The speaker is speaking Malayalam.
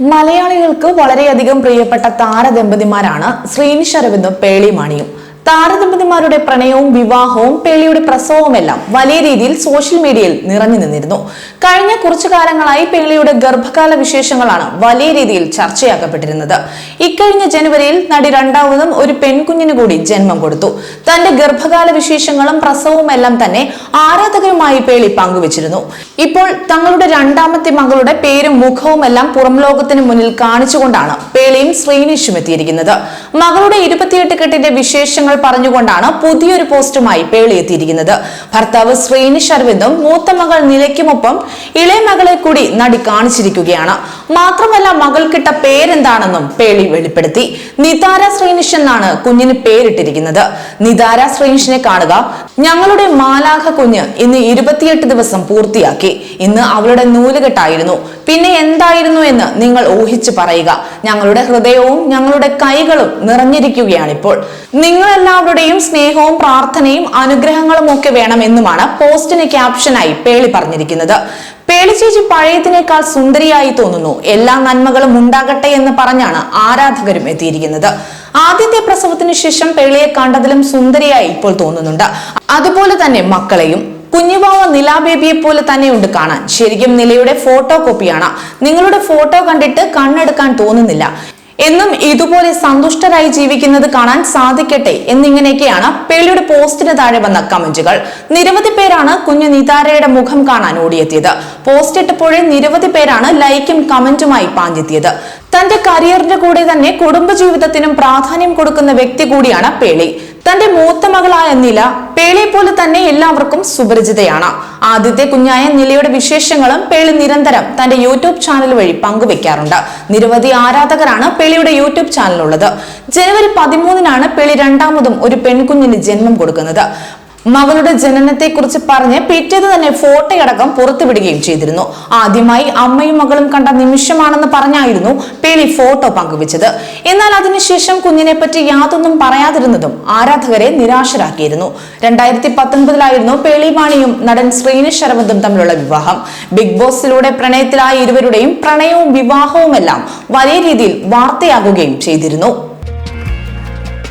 മലയാളികൾക്ക് വളരെയധികം പ്രിയപ്പെട്ട താരദമ്പതിമാരാണ് ശ്രീനിഷ് അരവിന്ദും പേളി മാണിയും. താരദമ്പതിമാരുടെ പ്രണയവും വിവാഹവും പേളിയുടെ പ്രസവവുമെല്ലാം വലിയ രീതിയിൽ സോഷ്യൽ മീഡിയയിൽ നിറഞ്ഞു നിന്നിരുന്നു. കഴിഞ്ഞ കുറച്ചു കാലങ്ങളായി പേളിയുടെ ഗർഭകാല വിശേഷങ്ങളാണ് വലിയ രീതിയിൽ ചർച്ചയാക്കപ്പെട്ടിരുന്നത്. ഇക്കഴിഞ്ഞ ജനുവരിയിൽ നടി രണ്ടാമതും ഒരു പെൺകുഞ്ഞിന് കൂടി ജന്മം കൊടുത്തു. തന്റെ ഗർഭകാല വിശേഷങ്ങളും പ്രസവവും എല്ലാം തന്നെ ആരാധകരുമായി പേളി പങ്കുവച്ചിരുന്നു. ഇപ്പോൾ തങ്ങളുടെ രണ്ടാമത്തെ മകളുടെ പേരും മുഖവും എല്ലാം പുറം മുന്നിൽ കാണിച്ചുകൊണ്ടാണ് പേളിയും ശ്രീനിഷും എത്തിയിരിക്കുന്നത്. മകളുടെ ഇരുപത്തിയെട്ട് കെട്ടിന്റെ വിശേഷങ്ങൾ പറഞ്ഞുകൊണ്ടാണ് പുതിയൊരു പോസ്റ്റുമായി പേളി എത്തിയിരിക്കുന്നത്. ഭർത്താവ് ശ്രീനിഷ് അരവിന്ദും മൂത്ത മകൾ നിലയ്ക്കുമൊപ്പം ഇളയ മകളെ കൂടി നടി കാണിച്ചിരിക്കുകയാണ്. മാത്രമല്ല മകൾക്കിട്ട പേരെന്താണെന്നും പേളി വെളിപ്പെടുത്തി. നിതാര ശ്രീനിഷ് എന്നാണ് കുഞ്ഞിന് പേരിട്ടിരിക്കുന്നത്. നിതാര ശ്രീനിഷിനെ കാണുക ഞങ്ങളുടെ മാലാഖ കുഞ്ഞ് ഇന്ന് ഇരുപത്തിയെട്ട് ദിവസം പൂർത്തിയാക്കി. ഇന്ന് അവളുടെ നൂലുകെട്ടായിരുന്നു. പിന്നെ എന്തായിരുന്നു എന്ന് നിങ്ങൾ ഊഹിച്ചു പറയുക. ഞങ്ങളുടെ ഹൃദയവും ഞങ്ങളുടെ കൈകളും നിറഞ്ഞിരിക്കുകയാണിപ്പോൾ. നിങ്ങളെല്ലാവരുടെയും സ്നേഹവും പ്രാർത്ഥനയും അനുഗ്രഹങ്ങളും ഒക്കെ വേണമെന്നുമാണ് പോസ്റ്റിന് ക്യാപ്ഷനായി പേളി പറഞ്ഞിരിക്കുന്നത്. പേളി ചേച്ചി പഴയതിനേക്കാൾ സുന്ദരിയായി തോന്നുന്നു. എല്ലാ നന്മകളും ഉണ്ടാകട്ടെ എന്ന് പറഞ്ഞാണ് ആരാധകരും എത്തിയിരിക്കുന്നത്. ആദ്യത്തെ പ്രസവത്തിന് ശേഷം പേളിയെ കണ്ടതിലും സുന്ദരിയായി ഇപ്പോൾ തോന്നുന്നുണ്ട്. അതുപോലെ തന്നെ മക്കളെയും. കുഞ്ഞുവാവ നിലാ ബേബിയെ പോലെ തന്നെയുണ്ട് കാണാൻ. ശരിക്കും നിലയുടെ ഫോട്ടോ കോപ്പിയാണ് നിങ്ങളുടെ ഫോട്ടോ കണ്ടിട്ട് കണ്ണെടുക്കാൻ തോന്നുന്നില്ല. എന്നും ഇതുപോലെ സന്തുഷ്ടരായി ജീവിക്കുന്നത് കാണാൻ സാധിക്കട്ടെ എന്നിങ്ങനെയൊക്കെയാണ് പേളിയുടെ പോസ്റ്റിന് താഴെ വന്ന കമന്റുകൾ. നിരവധി പേരാണ് കുഞ്ഞു നിതാരയുടെ മുഖം കാണാൻ ഓടിയെത്തിയത്. പോസ്റ്റ് ഇട്ടപ്പോഴേ നിരവധി പേരാണ് ലൈക്കും കമന്റുമായി പാഞ്ഞെത്തിയത്. തന്റെ കരിയറിന്റെ കൂടെ തന്നെ കുടുംബജീവിതത്തിനും പ്രാധാന്യം കൊടുക്കുന്ന വ്യക്തി കൂടിയാണ് പേളി. തന്റെ മൂത്ത മകളായ നില പേളിയെ പോലെ തന്നെ എല്ലാവർക്കും സുപരിചിതയാണ്. ആദ്യത്തെ കുഞ്ഞായ നിലയുടെ വിശേഷങ്ങളും പേളി നിരന്തരം തന്റെ യൂട്യൂബ് ചാനൽ വഴി പങ്കുവെക്കാറുണ്ട്. നിരവധി ആരാധകരാണ് പേളിയുടെ യൂട്യൂബ് ചാനലുള്ളത് ജനുവരി പതിമൂന്നിനാണ് പേളി രണ്ടാമതും ഒരു പെൺകുഞ്ഞിന് ജന്മം കൊടുക്കുന്നത്. മകളുടെ ജനനത്തെക്കുറിച്ച് പറഞ്ഞ് പിറ്റേന്ന് തന്നെ ഫോട്ടോയടക്കം പുറത്തുവിടുകയും ചെയ്തിരുന്നു. ആദ്യമായി അമ്മയും മകളും കണ്ട നിമിഷമാണെന്ന് പറഞ്ഞായിരുന്നു പേളി ഫോട്ടോ പങ്കുവച്ചത്. എന്നാൽ അതിനുശേഷം കുഞ്ഞിനെ പറ്റി യാതൊന്നും പറയാതിരുന്നതും ആരാധകരെ നിരാശരാക്കിയിരുന്നു. രണ്ടായിരത്തി പത്തൊൻപതിലായിരുന്നു പേളി മാണിയും നടൻ ശ്രീനിഷ് അരവിന്ദും തമ്മിലുള്ള വിവാഹം. ബിഗ് ബോസിലൂടെ പ്രണയത്തിലായ ഇരുവരുടെയും പ്രണയവും വിവാഹവുമെല്ലാം വലിയ രീതിയിൽ വാർത്തയാകുകയും ചെയ്തിരുന്നു.